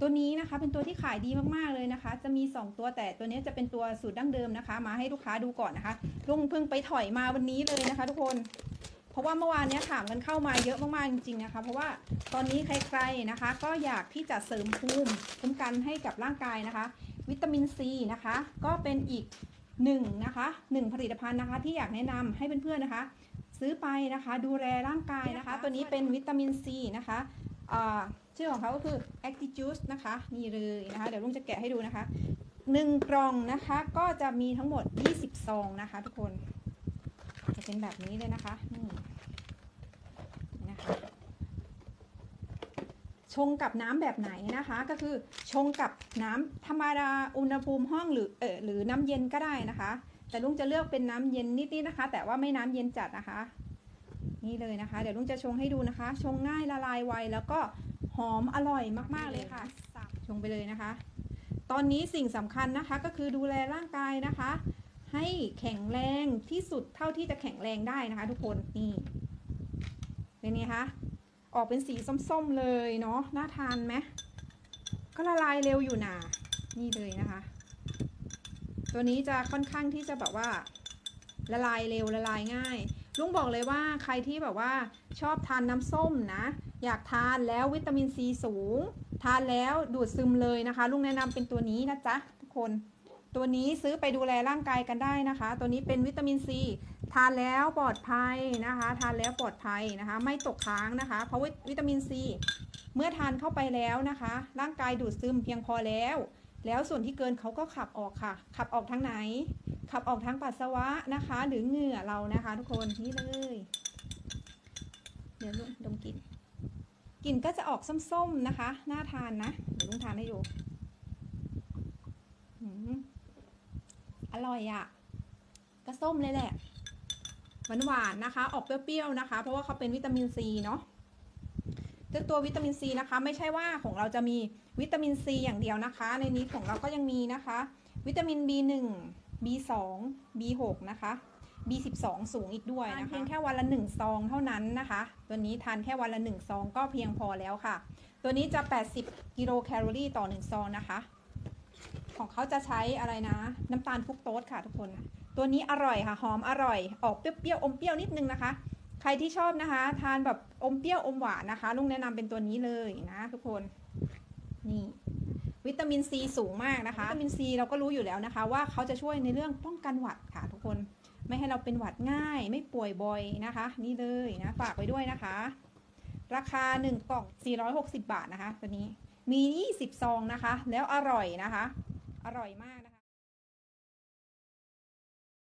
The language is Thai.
ตัวนี้นะคะเป็นตัวที่ขายดีมากๆเลยนะคะ จะมี 2 ตัวแต่ตัวนี้จะเป็นตัวสูตรดั้งเดิมนะคะ มาให้ลูกค้าดูก่อนนะคะลุงเพิ่งไปถอยมาวันนี้เลยนะคะ ทุกคน เพราะว่าเมื่อวานนี้ถามกันเข้ามาเยอะมากๆจริงๆนะคะ เพราะว่าตอนนี้ใครๆนะคะ ก็อยากที่จะเสริมภูมิคุ้มกันให้กับร่างกายนะคะ วิตามินซีนะคะ ก็เป็นอีกหนึ่งนะคะหนึ่งผลิตภัณฑ์นะคะ ที่อยากแนะนำให้เพื่อนๆนะคะ ซื้อไปนะคะ ดูแลร่างกายนะคะ ตัวนี้เป็นวิตามินซีนะคะ ชื่อของเขาก็คือ Active Juice นะคะนี่เลยนะคะเดี๋ยวลุงจะแกะให้ดูนะคะหนึ่งกล่องนะคะก็จะมีทั้งหมด 20 ซองนะคะ ทุกคน จะเป็นแบบนี้เลยนะคะนี่นะคะชงกับน้ำแบบไหนนะคะ ก็คือชงกับน้ำธรรมดาอุณหภูมิห้องหรือเออหรือน้ำเย็นก็ได้นะคะ แต่ลุงจะเลือกเป็นน้ำเย็นนิดๆนะคะ แต่ว่าไม่น้ำเย็นจัดนะคะ นี่เลยนะคะ เดี๋ยวลุงจะชงให้ดูนะคะ ชงง่ายละลายไวแล้วก็หอมอร่อยมากๆเลยค่ะ ชงไปเลยนะคะ ตอนนี้สิ่งสำคัญนะคะก็คือดูแลร่างกายนะคะ ให้แข็งแรงที่สุดเท่าที่จะแข็งแรงได้นะคะ ทุกคนนี่เป็นไงคะออกเป็นสีส้มๆเลยเนาะน่าทานไหมก็ละลายเร็วอยู่นะนี่เลยนะคะ ตัวนี้จะค่อนข้างที่จะแบบว่า ละลายเร็วละลายง่าย ลุงบอกเลยว่าใครที่แบบว่าชอบทานน้ำส้มนะ อยากทานแล้ววิตามินซีสูง ทานแล้วดูดซึมเลยนะคะ ลุงแนะนำเป็นตัวนี้นะจ๊ะทุกคน ตัวนี้ซื้อไปดูแลร่างกายกันได้นะคะ ตัวนี้เป็นวิตามินซีทานแล้วปลอดภัยนะคะ ทานแล้วปลอดภัยนะคะ ไม่ตกค้างนะคะ เพราะวิตามินซีเมื่อทานเข้าไปแล้วนะคะ ร่างกายดูดซึมเพียงพอแล้ว แล้วส่วนที่เกินเขาก็ขับออกค่ะ ขับออกทางไหน ขับออกทางปัสสาวะนะคะ หรือเหงื่อเรานะคะ ทุกคนนี่เลย เดี๋ยวลุงดมกลิ่นกลิ่นก็จะออกส้มๆนะคะน่าทานนะเดี๋ยวลุงทานให้ดูอร่อยอะ่ะก็ส้มเลยแหละหวานๆนะคะ ออกเปรี้ยวๆนะคะ เพราะว่าเขาเป็นวิตามินซีเนาะแต่ตัววิตามินซีนะคะ ไม่ใช่ว่าของเราจะมีวิตามินซีอย่างเดียวนะคะ ในนี้ของเราก็ยังมีนะคะ วิตามิน B1 B2 B6 นะคะ B12 สูงอีกด้วยนะคะเพียงแค่วันละ 1 ซองเท่านั้นนะคะ ตัวนี้ทานแค่วันละ 1 ซองก็เพียงพอแล้วค่ะ ตัวนี้จะ 80 กิโลแคลอรี่ต่อ 1 ซองนะคะ ของเขาจะใช้อะไรนะ น้ำตาลฟรุกโตสค่ะทุกคน ตัวนี้อร่อยค่ะ หอมอร่อย ออกเปรี้ยวๆอมเปรี้ยวนิดนึงนะคะ ใครที่ชอบนะคะ ทานแบบอมเปรี้ยวอมหวานนะคะลุงแนะนำเป็นตัวนี้เลยนะทุกคน นี่ วิตามินซีสูงมากนะคะ วิตามินซีเราก็รู้อยู่แล้วนะคะ ว่าเขาจะช่วยในเรื่องป้องกันหวัดค่ะทุกคน ไม่ให้เราเป็นหวัดง่าย ไม่ป่วยบ่อยนะคะ นี่เลยนะฝากไว้ด้วยนะคะ ราคา 1กล่อง 460 บาทนะคะ ตัวนี้มี 20 ซองนะคะ แล้วอร่อยนะคะ อร่อยมากนะคะ